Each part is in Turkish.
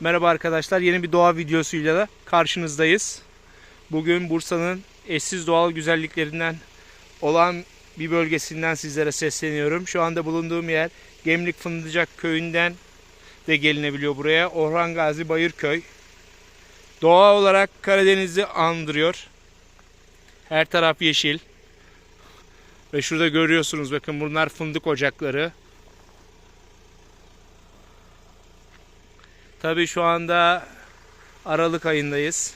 Merhaba arkadaşlar. Yeni bir doğa videosuyla da karşınızdayız. Bugün Bursa'nın eşsiz doğal güzelliklerinden olan bir bölgesinden sizlere sesleniyorum. Şu anda bulunduğum yer Gemlik Fındıcak köyünden de gelinebiliyor buraya. Orhan Gazi Bayırköy. Doğa olarak Karadeniz'i andırıyor. Her taraf yeşil. Ve şurada görüyorsunuz bakın bunlar fındık ocakları. Tabii şu anda Aralık ayındayız.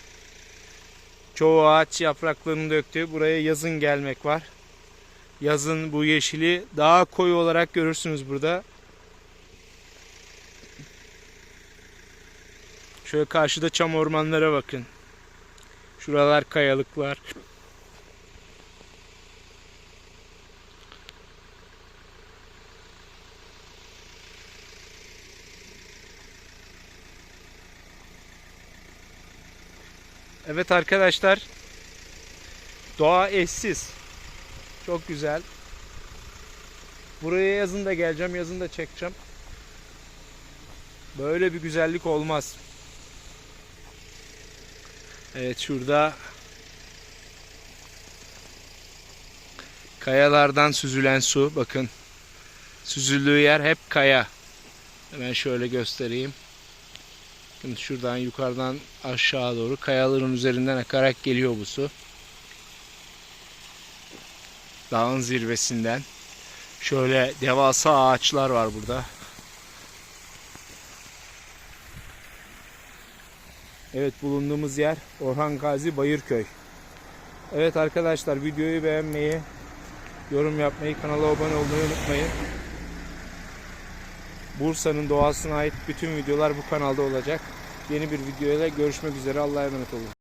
Çoğu ağaç yapraklarını döktü. Buraya yazın gelmek var. Yazın bu yeşili daha koyu olarak görürsünüz burada. Şöyle karşıda çam ormanlara bakın. Şuralar kayalıklar. Evet arkadaşlar. Doğa eşsiz. Çok güzel. Buraya yazın da geleceğim. Yazın da çekeceğim. Böyle bir güzellik olmaz. Evet şurada kayalardan süzülen su. Bakın. Süzüldüğü yer hep kaya. Hemen şöyle göstereyim. Şimdi şuradan yukarıdan aşağı doğru kayaların üzerinden akarak geliyor bu su. Dağın zirvesinden. Şöyle devasa ağaçlar var burada. Evet bulunduğumuz yer Orhan Gazi Bayırköy. Evet arkadaşlar videoyu beğenmeyi, yorum yapmayı, kanala abone olmayı unutmayın. Bursa'nın doğasına ait bütün videolar bu kanalda olacak. Yeni bir videoyla görüşmek üzere. Allah'a emanet olun.